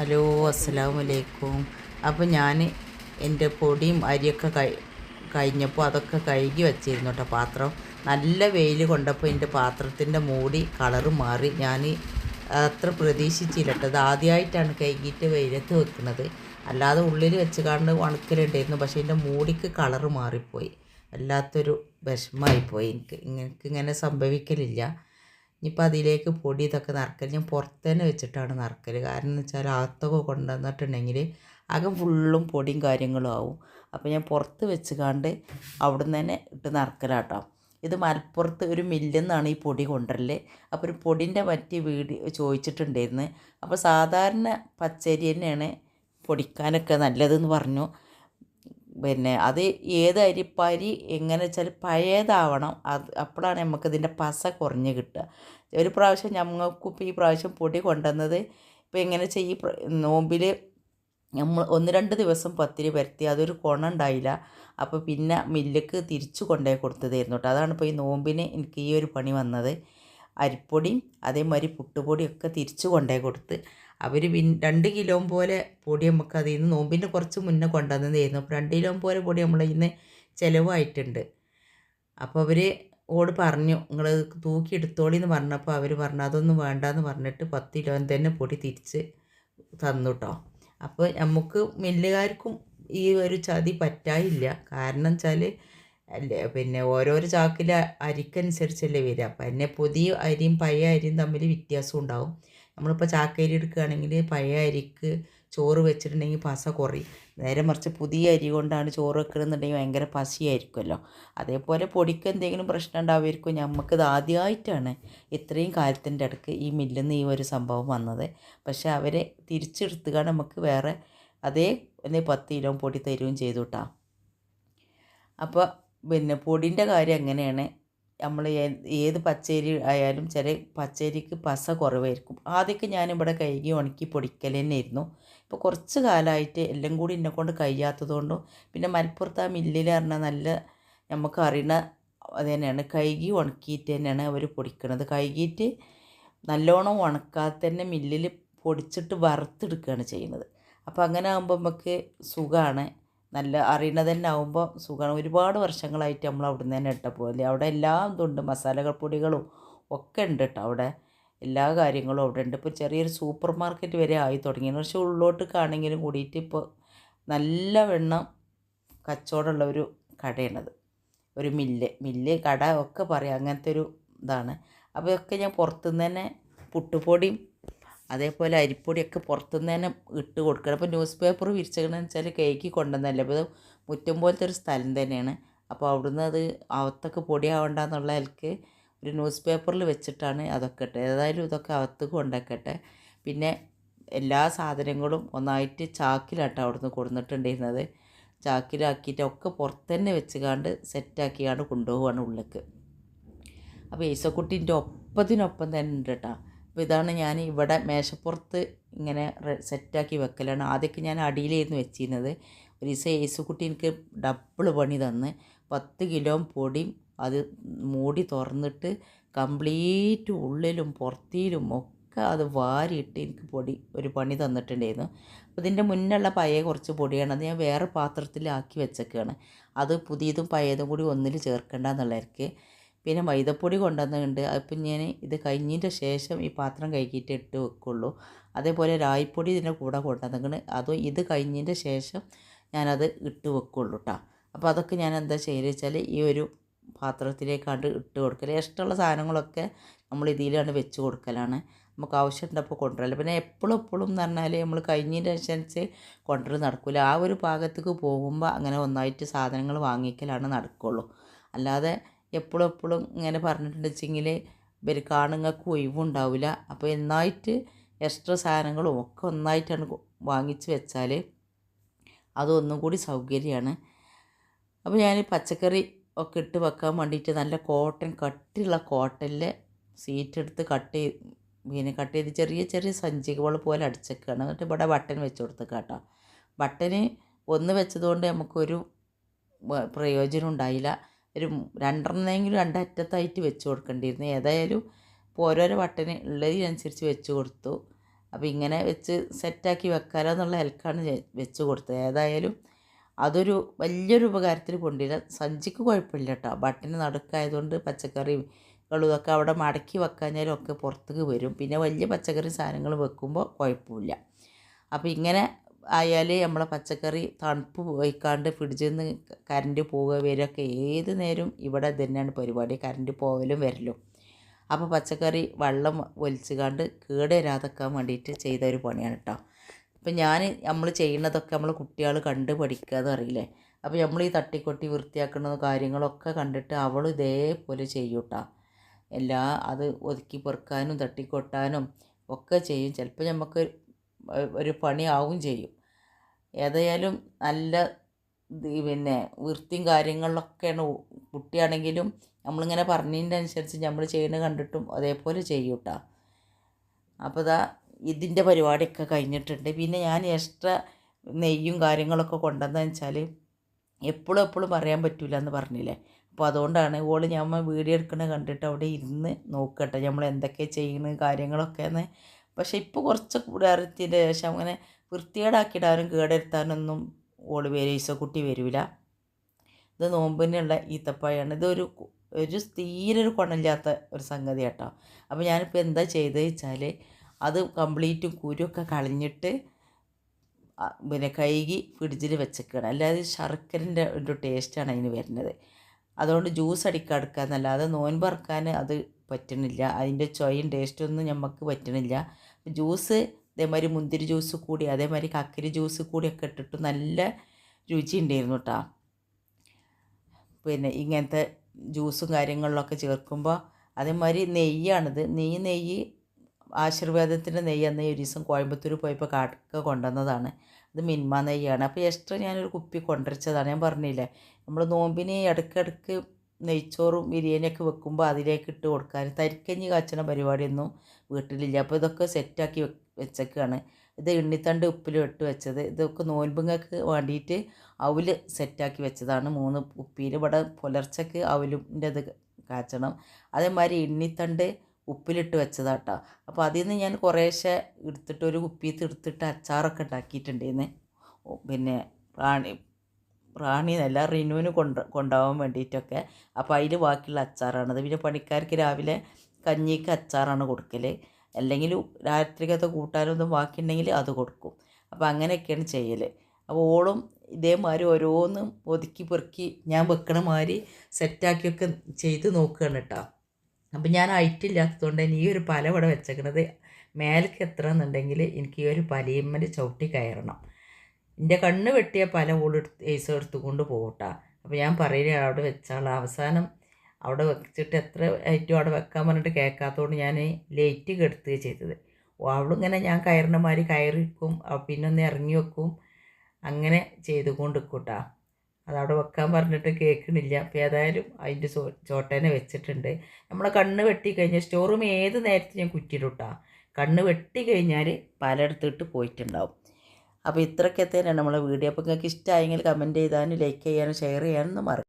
Hello അസ്സലാമു അലൈക്കും അപ്പോൾ ഞാൻ എന്റെ പൊടിയും അരിയൊക്കെ കഴി കഴിഞ്ഞപ്പോൾ അതൊക്കെ കഴുകി വെച്ചിരുന്നു കേട്ടോ പാത്രം. നല്ല വെയിൽ കൊണ്ടപ്പോൾ എന്റെ പാത്രത്തിന്റെ മൂടി കളറ് മാറി. ഞാൻ അത്ര പ്രതീക്ഷിച്ചില്ല കേട്ടോ അത് ആദ്യമായിട്ടാണ് കഴുകിയിട്ട് വെയിലത്ത് വെക്കുന്നത്. അല്ലാതെ ഉള്ളിൽ വെച്ച് കണ്ട് ഉണക്കലുണ്ടായിരുന്നു. പക്ഷേ എന്റെ മൂടിക്ക് കളറ് മാറിപ്പോയി. വല്ലാത്തൊരു വിഷമമായിപ്പോയി. എനിക്ക് എനിക്ക് ഇങ്ങനെ സംഭവിക്കലില്ല. ഇനിയിപ്പോൾ അതിലേക്ക് പൊടി ഇതൊക്കെ നറക്കൽ ഞാൻ പുറത്ത് തന്നെ വെച്ചിട്ടാണ് നറക്കൽ കാരണം എന്ന് വെച്ചാൽ അകത്തൊക്കെ കൊണ്ടുവന്നിട്ടുണ്ടെങ്കിൽ അകം ഫുള്ളും പൊടിയും കാര്യങ്ങളും ആവും. അപ്പോൾ ഞാൻ പുറത്ത് വെച്ച് കണ്ട് അവിടുന്ന് തന്നെ ഇട്ട് നറക്കലാട്ടോ. ഇത് മലപ്പുറത്ത് ഒരു മില്ലിൽ നിന്നാണ് ഈ പൊടി കൊണ്ടുവരൽ അപ്പോൾ ഒരു പൊടിന്റെ പറ്റി വീട് ചോദിച്ചിട്ടുണ്ടായിരുന്നു. അപ്പോൾ സാധാരണ പച്ചരി തന്നെയാണ് പൊടിക്കാനൊക്കെ നല്ലതെന്ന് പറഞ്ഞു. പിന്നെ അത് ഏത് അരിപ്പരി എങ്ങനെ വെച്ചാൽ പഴയതാവണം. അത് അപ്പോഴാണ് നമുക്ക് ഇതിന്റെ പസ കുറഞ്ഞ് കിട്ടുക. ഒരു പ്രാവശ്യം ഞങ്ങൾക്കിപ്പോൾ ഈ പ്രാവശ്യം പൊടി കൊണ്ടുവന്നത് ഇപ്പോൾ എങ്ങനെ ചെയ്യും നോമ്പിൽ നമ്മൾ ഒന്ന് രണ്ട് ദിവസം പത്തിരി പരത്തി അതൊരു കുണം ഉണ്ടായില്ല. അപ്പോൾ പിന്നെ മില്ലക്ക് തിരിച്ചു കൊണ്ടുപോയി കൊടുത്തതായിരുന്നു കേട്ടോ. അതാണ് ഇപ്പോൾ ഈ നോമ്പിന് എനിക്ക് ഈ ഒരു പണി വന്നത്. അരിപ്പൊടിയും അതേമാതിരി പുട്ടുപൊടിയൊക്കെ തിരിച്ചു കൊണ്ടുപോയി കൊടുത്ത് അവർ പിൻ രണ്ട് കിലോ പോലെ പൊടി നമുക്ക് അതിൽ നിന്ന് നോമ്പിന്റെ കുറച്ച് മുന്നേ കൊണ്ടുവന്നതായിരുന്നു. അപ്പോൾ രണ്ട് കിലോ പോലെ പൊടി നമ്മൾ ഇന്ന് ചിലവായിട്ടുണ്ട്. അപ്പോൾ അവർ ഓട് പറഞ്ഞു നിങ്ങൾ തൂക്കി എടുത്തോളി എന്ന് പറഞ്ഞപ്പോൾ അവർ പറഞ്ഞു അതൊന്നും വേണ്ടാന്ന് പറഞ്ഞിട്ട് പത്ത് കിലോ തന്നെ പൊടി തിരിച്ച് തന്നു കേട്ടോ അപ്പോൾ നമുക്ക് മില്ലുകാർക്കും ഈ ഒരു ചതി പറ്റായില്ല. കാരണം വെച്ചാൽ പിന്നെ ഓരോരോ ചാക്കിലെ അരിക്കനുസരിച്ചല്ലേ വരിക അപ്പം എന്നെ പുതിയ അരിയും പഴയ അരിയും തമ്മിൽ വ്യത്യാസം ഉണ്ടാവും. നമ്മളിപ്പോൾ ചാക്കരി എടുക്കുകയാണെങ്കിൽ പഴയ അരിക്ക് ചോറ് വെച്ചിട്ടുണ്ടെങ്കിൽ പസ കുറയും. നേരെ മറിച്ച് പുതിയ അരി കൊണ്ടാണ് ചോറ് വെക്കണമെന്നുണ്ടെങ്കിൽ ഭയങ്കര പശയായിരിക്കുമല്ലോ അതേപോലെ പൊടിക്ക് എന്തെങ്കിലും പ്രശ്നം ഉണ്ടാവുമായിരിക്കും. നമുക്കിത് ആദ്യമായിട്ടാണ് ഇത്രയും കാലത്തിന്റെ ഇടയ്ക്ക് ഈ മില്ലിൽ നിന്ന് ഈ ഒരു സംഭവം വന്നത്. പക്ഷേ അവരെ തിരിച്ചെടുത്തുക നമുക്ക് വേറെ അതേ എന്നെ പത്ത് കിലോ പൊടി തരുകയും ചെയ്തു കേട്ടോ അപ്പോൾ പിന്നെ പൊടിന്റെ കാര്യം എങ്ങനെയാണ്? നമ്മൾ ഏത് പച്ചരി ആയാലും ചില പച്ചരിക്ക് പസ കുറവായിരിക്കും. ആദ്യമൊക്കെ ഞാനിവിടെ കഴുകി ഉണക്കി പൊടിക്കൽ തന്നെയായിരുന്നു ഇപ്പോൾ കുറച്ച് കാലമായിട്ട് എല്ലാം കൂടി എന്നെ കൊണ്ട് കഴിയാത്തതുകൊണ്ടും പിന്നെ മലപ്പുറത്ത് ആ മില്ലിൽ പറഞ്ഞാൽ നല്ല നമുക്ക് അറിയണ അത് തന്നെയാണ് കഴുകി ഉണക്കിയിട്ട് തന്നെയാണ് അവർ പൊടിക്കണത്. കഴുകിയിട്ട് നല്ലോണം ഉണക്കാതെ തന്നെ മില്ലിൽ പൊടിച്ചിട്ട് വറുത്തെടുക്കുകയാണ് ചെയ്യുന്നത് അപ്പോൾ അങ്ങനെ ആകുമ്പോൾ നമുക്ക് സുഖമാണ് നല്ല അറിയണത് തന്നെ ആകുമ്പോൾ സുഖമാണ്. ഒരുപാട് വർഷങ്ങളായിട്ട് നമ്മൾ അവിടെ നിന്ന് തന്നെ ഇട്ട പോലെ. അവിടെ എല്ലാം ഇതുണ്ട്. മസാലകൾ പൊടികളും ഒക്കെ ഉണ്ട് കേട്ടോ അവിടെ. എല്ലാ കാര്യങ്ങളും അവിടെ ഉണ്ട്. ഇപ്പോൾ ചെറിയൊരു സൂപ്പർ മാർക്കറ്റ് വരെ ആയി തുടങ്ങി ഉള്ളോട്ട് കാണെങ്കിലും കൂടിയിട്ട് ഇപ്പോൾ നല്ല വെണ്ണം കച്ചവടമുള്ള ഒരു കടയാണത്. ഒരു മില്ല്. മില്ല് കട ഒക്കെ പറയാം. അങ്ങനത്തെ ഒരു ഇതാണ്. അപ്പോൾ ഒക്കെ ഞാൻ പുറത്തുനിന്ന് തന്നെ പുട്ടുപൊടിയും അതേപോലെ അരിപ്പൊടിയൊക്കെ പുറത്തുനിന്ന് തന്നെ ഇട്ട് കൊടുക്കണം. അപ്പോൾ ന്യൂസ് പേപ്പർ വിരിച്ചതെന്ന് വെച്ചാൽ കേക്ക് കൊണ്ടുവന്നല്ലേ അപ്പോൾ മുറ്റം പോലത്തെ ഒരു സ്ഥലം തന്നെയാണ്. അപ്പോൾ അവിടുന്ന് അത് അകത്തൊക്കെ പൊടിയാവണ്ടെന്നുള്ള എനിക്ക് ഒരു ന്യൂസ് പേപ്പറിൽ വെച്ചിട്ടാണ് അതൊക്കെ ഇട്ടത്. ഏതായാലും ഇതൊക്കെ അകത്ത് കൊണ്ടാക്കട്ടെ പിന്നെ എല്ലാ സാധനങ്ങളും ഒന്നായിട്ട് ചാക്കിലാട്ടോ അവിടുന്ന് കൊടുത്തിട്ടുണ്ടിരുന്നത് ചാക്കിലാക്കിയിട്ട് ഒക്കെ പുറത്ത് തന്നെ വെച്ചുകാണ്ട് സെറ്റാക്കിയാണ് കൊണ്ടുപോവുകയാണ് ഉള്ളിലേക്ക്. അപ്പോൾ ഈസക്കുട്ടീന്റെ ഒപ്പത്തിനൊപ്പം തന്നെ ഉണ്ട് കേട്ടോ അപ്പോൾ ഇതാണ് ഞാൻ ഇവിടെ മേശപ്പുറത്ത് ഇങ്ങനെ സെറ്റാക്കി വെക്കലാണ്. ആദ്യമൊക്കെ ഞാൻ അടിയിലായിരുന്നു വെച്ചിരുന്നത്. ഒരു ദിവസം യേസുക്കുട്ടി എനിക്ക് ഡബിൾ പണി തന്ന്. പത്ത് കിലോ പൊടിയും അത് മൂടി തുറന്നിട്ട് കംപ്ലീറ്റ് ഉള്ളിലും പുറത്തിലും ഒക്കെ അത് വാരിയിട്ട് എനിക്ക് പൊടി ഒരു പണി തന്നിട്ടുണ്ടായിരുന്നു. അപ്പോൾ ഇതിന്റെ മുന്നുള്ള പഴയ കുറച്ച് പൊടിയാണ്. അത് ഞാൻ വേറെ പാത്രത്തിലാക്കി വെച്ചേക്കാണ്. അത് പുതിയതും പഴയതും കൂടി ഒന്നിൽ ചേർക്കേണ്ട എന്നുള്ളവർക്ക് പിന്നെ മൈദപ്പൊടി കൊണ്ടുവന്നിട്ടുണ്ട്. അതിപ്പം ഞാൻ ഇത് കഴിഞ്ഞതിന്റെ ശേഷം ഈ പാത്രം കഴുകിയിട്ട് ഇട്ട് വെക്കുള്ളൂ. അതേപോലെ രായിപ്പൊടി ഇതിന്റെ കൂടെ കൊണ്ടുവന്നിട്ടുണ്ട്. അതും ഇത് കഴിഞ്ഞതിന്റെ ശേഷം ഞാനത് ഇട്ട് വെക്കുള്ളൂ കേട്ടോ അപ്പോൾ അതൊക്കെ ഞാൻ എന്താ ചെയ്യുന്നത് വെച്ചാൽ ഈ ഒരു പാത്രത്തിലേക്കാണ്ട് ഇട്ട് കൊടുക്കൽ ഇഷ്ടമുള്ള സാധനങ്ങളൊക്കെ നമ്മൾ ഇതിലാണ് വെച്ച് കൊടുക്കലാണ്. നമുക്ക് ആവശ്യമുണ്ടപ്പോൾ കൊണ്ടുവരൽ. പിന്നെ എപ്പോഴും എപ്പോഴും എന്ന് പറഞ്ഞാൽ നമ്മൾ കഴിഞ്ഞതിന്റെ അനുസരിച്ച് കൊണ്ടുവരൽ നടക്കില്ല ആ ഒരു ഭാഗത്തേക്ക് പോകുമ്പോൾ അങ്ങനെ ഒന്നായിട്ട് സാധനങ്ങൾ വാങ്ങിക്കലാണ് നടക്കുള്ളൂ. അല്ലാതെ എപ്പോഴും എപ്പോഴും ഇങ്ങനെ പറഞ്ഞിട്ടുണ്ടെച്ചെങ്കിൽ ഇവർ കാണുങ്ങൾക്ക് ഒഴിവുണ്ടാവില്ല. അപ്പോൾ എന്നായിട്ട് എക്സ്ട്രാ സാധനങ്ങളും ഒക്കെ ഒന്നായിട്ടാണ് വാങ്ങിച്ച് വെച്ചാൽ അതൊന്നും കൂടി സൗകര്യമാണ് അപ്പോൾ ഞാൻ പച്ചക്കറി ഒക്കെ ഇട്ട് വെക്കാൻ വേണ്ടിയിട്ട് നല്ല കോട്ടൺ കട്ടിയുള്ള കോട്ടനിലെ സീറ്റ് എടുത്ത് കട്ട് ചെയ്ത് പിന്നെ കട്ട് ചെയ്ത് ചെറിയ ചെറിയ സഞ്ചികൾ പോലെ അടിച്ചേക്കാണ്. എന്നിട്ട് ഇവിടെ ബട്ടൺ വെച്ച് കൊടുത്തേക്കാം കേട്ടോ ബട്ടന് ഒന്ന് വെച്ചതുകൊണ്ട് നമുക്കൊരു പ്രയോജനം ഉണ്ടായില്ല. ഒരു രണ്ടെണ്ണമെങ്കിലും രണ്ടറ്റത്തായിട്ട് വെച്ച് കൊടുക്കേണ്ടിയിരുന്നു ഏതായാലും ഇപ്പോൾ ഓരോരോ ബട്ടന് ഉള്ളതിനനുസരിച്ച് വെച്ച് കൊടുത്തു. അപ്പോൾ ഇങ്ങനെ വെച്ച് സെറ്റാക്കി വെക്കാലോ എന്നുള്ള ഹെൽക്കാണ് വെച്ച് കൊടുത്തത്. ഏതായാലും അതൊരു വലിയൊരു ഉപകാരത്തിൽ കൊണ്ടില്ല സഞ്ചിക്ക് കുഴപ്പമില്ല കേട്ടോ ബട്ടന് നടുക്കായതുകൊണ്ട് പച്ചക്കറിയും ഇതൊക്കെ അവിടെ മടക്കി വെക്കാഞ്ഞാലും ഒക്കെ പുറത്തേക്ക് വരും. പിന്നെ വലിയ പച്ചക്കറി സാധനങ്ങൾ വെക്കുമ്പോൾ കുഴപ്പമില്ല. അപ്പോൾ ഇങ്ങനെ ആയാൽ നമ്മളെ പച്ചക്കറി തണുപ്പ് പോയിക്കാണ്ട് ഫ്രിഡ്ജിൽ നിന്ന് കറണ്ട് പോവുക വരികയൊക്കെ ഏത് നേരം ഇവിടെ തന്നെയാണ് പരിപാടി. കറണ്ട് പോകലും വരലും. അപ്പോൾ പച്ചക്കറി വെള്ളം ഒലിച്ചുകാണ്ട് കേട് വരാതെക്കാൻ വേണ്ടിയിട്ട് ചെയ്ത ഒരു പണിയാണ് കേട്ടോ അപ്പം ഞാൻ നമ്മൾ ചെയ്യുന്നതൊക്കെ നമ്മൾ കുട്ടികൾ കണ്ട് പഠിക്കുക എന്ന് അറിയില്ലേ അപ്പോൾ നമ്മൾ ഈ തട്ടിക്കൊട്ടി വൃത്തിയാക്കുന്ന കാര്യങ്ങളൊക്കെ കണ്ടിട്ട് അവൾ ഇതേപോലെ ചെയ്യൂട്ടാ എല്ലാ അത് ഒതുക്കി പെറുക്കാനും തട്ടിക്കൊട്ടാനും ഒക്കെ ചെയ്യും. ചിലപ്പോൾ നമുക്ക് ഒരു പണിയാവും ചെയ്യും. ഏതായാലും നല്ല പിന്നെ വൃത്തിയും കാര്യങ്ങളിലൊക്കെയാണ് കുട്ടിയാണെങ്കിലും നമ്മളിങ്ങനെ പറഞ്ഞതിന്റെ അനുസരിച്ച് നമ്മൾ ചെയ്യുന്നത് കണ്ടിട്ടും അതേപോലെ ചെയ്യും കേട്ടോ അപ്പോൾ ഇതാ ഇതിന്റെ പരിപാടിയൊക്കെ കഴിഞ്ഞിട്ടുണ്ട്. പിന്നെ ഞാൻ എക്സ്ട്രാ നെയ്യും കാര്യങ്ങളൊക്കെ കൊണ്ടുവന്നതെന്ന് വെച്ചാൽ എപ്പോഴും എപ്പോഴും പറയാൻ പറ്റില്ല എന്ന് പറഞ്ഞില്ലേ? അപ്പോൾ അതുകൊണ്ടാണ് ഓൾ ഞാൻ വീഡിയോ എടുക്കണ കണ്ടിട്ട് അവിടെ ഇരുന്ന് നോക്കട്ടെ. നമ്മൾ എന്തൊക്കെ ചെയ്യുന്നത് കാര്യങ്ങളൊക്കെ എന്ന് പക്ഷേ ഇപ്പോൾ കുറച്ച് കൂടാരത്തിന്റെ ശേഷം അങ്ങനെ വൃത്തികേടാക്കിയിടാനും കേടെടുത്താനൊന്നും ഓൾ വരും ഈസക്കുട്ടി വരില്ല. ഇത് നോമ്പിനുള്ള ഈത്തപ്പായാണ് ഇതൊരു ഒരു തീരെ ഒരു കുണമില്ലാത്ത ഒരു സംഗതി കേട്ടോ. അപ്പോൾ ഞാനിപ്പോൾ എന്താ ചെയ്തത് വെച്ചാൽ അത് കംപ്ലീറ്റും കുരുമൊക്കെ കളഞ്ഞിട്ട് പിന്നെ കഴുകി ഫ്രിഡ്ജിൽ വെച്ചേക്കണം. അല്ലാതെ ശർക്കരന്റെ ഒരു ടേസ്റ്റാണ് അതിന് വരുന്നത്. അതുകൊണ്ട് ജ്യൂസ് അടിക്കാടുക്കാന്നല്ലാതെ നോൻപ് നോൻപറക്കാൻ അത് പറ്റണില്ല. അതിന്റെ ചൊയും ടേസ്റ്റൊന്നും നമുക്ക് പറ്റണില്ല. ജ്യൂസ് അതേമാതിരി മുന്തിരി ജ്യൂസ് കൂടി അതേമാതിരി കക്കരി ജ്യൂസ് കൂടിയൊക്കെ ഇട്ടിട്ട് നല്ല രുചി ഉണ്ടായിരുന്നു കേട്ടോ പിന്നെ ഇങ്ങനത്തെ ജ്യൂസും കാര്യങ്ങളിലൊക്കെ ചേർക്കുമ്പോൾ അതേമാതിരി നെയ്യാണിത്. നെയ്യ് നെയ്യ് ആശീർവാദത്തിന്റെ നെയ്യ് അന്ന് ഒരു ദിവസം കോയമ്പത്തൂർ പോയപ്പോൾ കാട്ടൊക്കെ കൊണ്ടുവന്നതാണ്. അത് മിന്മ നെയ്യാണ്. അപ്പോൾ എക്സ്ട്രാ ഞാനൊരു കുപ്പി കൊണ്ടുവച്ചതാണ്. ഞാൻ പറഞ്ഞില്ലേ നമ്മൾ നോമ്പിന് ഇടയ്ക്കിടയ്ക്ക് നെയ്ച്ചോറും ബിരിയാണിയൊക്കെ വെക്കുമ്പോൾ അതിലേക്ക് ഇട്ട് കൊടുക്കാൻ തരിക്കഞ്ഞി കാച്ചണ പരിപാടിയൊന്നും വീട്ടിലില്ല. അപ്പോൾ ഇതൊക്കെ സെറ്റാക്കി വെച്ചേക്കാണ്. ഇത് എണ്ണിത്തണ്ട് ഉപ്പിൽ ഇട്ട് വെച്ചത്. ഇതൊക്കെ നോൻപുങ്ങൾക്ക് വേണ്ടിയിട്ട് അവൽ സെറ്റാക്കി വെച്ചതാണ്. മൂന്ന് ഉപ്പിയിൽ ഇവിടെ പുലർച്ചയ്ക്ക് അവലിന്റെ ഇത് കാച്ചണം. അതേമാതിരി എണ്ണിത്തണ്ട് ഉപ്പിലിട്ട് വെച്ചതാട്ടോ. അപ്പോൾ അതിൽ നിന്ന് ഞാൻ കുറേശ്ശെ എടുത്തിട്ട് ഒരു കുപ്പിയത്ത് എടുത്തിട്ട് അച്ചാറൊക്കെ ഉണ്ടാക്കിയിട്ടുണ്ടായിരുന്നു പിന്നെ പ്രാണി പ്രാണി എന്നല്ല റിനുവിന് കൊണ്ട് കൊണ്ടുപോകാൻ വേണ്ടിയിട്ടൊക്കെ. അപ്പോൾ അതിൽ ബാക്കിയുള്ള അച്ചാറാണത് പിന്നെ പണിക്കാർക്ക് രാവിലെ കഞ്ഞിക്ക് അച്ചാറാണ് കൊടുക്കൽ അല്ലെങ്കിൽ രാത്രിക്കത്തെ കൂട്ടാനൊന്നും ബാക്കിയുണ്ടെങ്കിൽ അത് കൊടുക്കും. അപ്പോൾ അങ്ങനെയൊക്കെയാണ് ചെയ്യൽ അപ്പോൾ ഓളും ഇതേമാതിരി ഓരോന്നും ഒതുക്കി പെറുക്കി ഞാൻ വെക്കണ മാതിരി സെറ്റാക്കിയൊക്കെ ചെയ്ത് നോക്കുകയാണ് കേട്ടോ. അപ്പം ഞാൻ ഐറ്റില്ലാത്തതുകൊണ്ട് ഈ ഒരു പല ഇവിടെ വെച്ചേക്കണത് മേലേക്ക് എത്രയെന്നുണ്ടെങ്കിൽ എനിക്ക് ഈ ഒരു പലയമ്മൽ ചവിട്ടി കയറണം. എന്റെ കണ്ണ് വെട്ടിയ പല ഓളെടുത്ത് ഏസ് എടുത്തുകൊണ്ട് പോകട്ടാ അപ്പോൾ ഞാൻ പറയില്ല അവിടെ വെച്ചാൾ അവസാനം അവിടെ വെച്ചിട്ട് എത്ര ഐറ്റം അവിടെ വെക്കാൻ പറഞ്ഞിട്ട് കേൾക്കാത്തതുകൊണ്ട് ഞാൻ ലേറ്റ് കെടുത്തുക ചെയ്തത്. അവളിങ്ങനെ ഞാൻ കയറുന്ന മാതിരി കയറിക്കും പിന്നെ ഒന്ന് ഇറങ്ങി വെക്കും. അങ്ങനെ ചെയ്തുകൊണ്ട് നിൽക്കൂട്ടാ അതവിടെ വെക്കാൻ പറഞ്ഞിട്ട് കേൾക്കണില്ല. അപ്പോൾ ഏതായാലും അതിന്റെ ചോ ചോട്ടേനെ വെച്ചിട്ടുണ്ട്. നമ്മളെ കണ്ണ് വെട്ടി കഴിഞ്ഞാൽ സ്റ്റോർ റൂം ഏത് നേരത്തെ ഞാൻ കുറ്റിയിട്ടാ കണ്ണ് വെട്ടി കഴിഞ്ഞാൽ പലയിടത്തിട്ട് പോയിട്ടുണ്ടാവും. അപ്പോൾ ഇത്രയ്ക്കത്തേനാണ് നമ്മളെ വീഡിയോ. അപ്പോൾ നിങ്ങൾക്ക് ഇഷ്ടമായെങ്കിൽ കമന്റ് ചെയ്താനും ലൈക്ക് ചെയ്യാനും ഷെയർ ചെയ്യാനൊന്നും മറക്കും